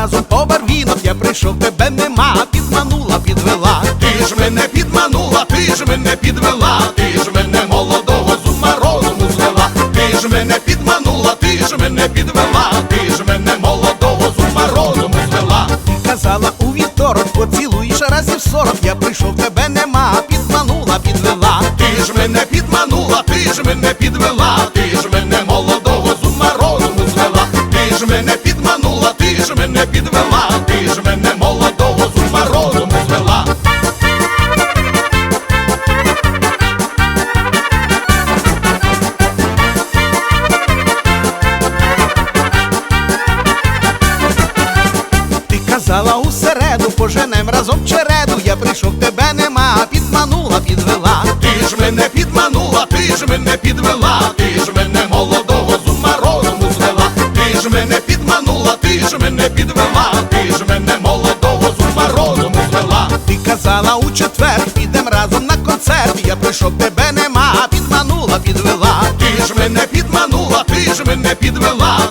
разом по барвінок, я прийшов, тебе нема, підманула, підвела. Ти ж мене підманула, ти ж мене підвела, ти ж мене молодого з ума розуму звела, ти ж мене підманула, ти ж мене підвела, ти ж мене молодого з ума розуму звела. Казала у вівторок, поцілуєш разів сорок, я прийшов, тебе нема, підманула, підвела. Ти ж мене підманула, ти ж мене підвела, ти ж мене молодого ти ж мене ти ж мене молодого з ума розуму звела. Ти казала у середу, поженем разом череду, я прийшов, тебе нема, підманула, підвела. Ти ж мене підманула, ти ж мене підвела, сказала у четвер, підем разом на концерт. Я прийшов, тебе нема, підманула, підвела. Ти ж мене підманула, ти ж мене підвела.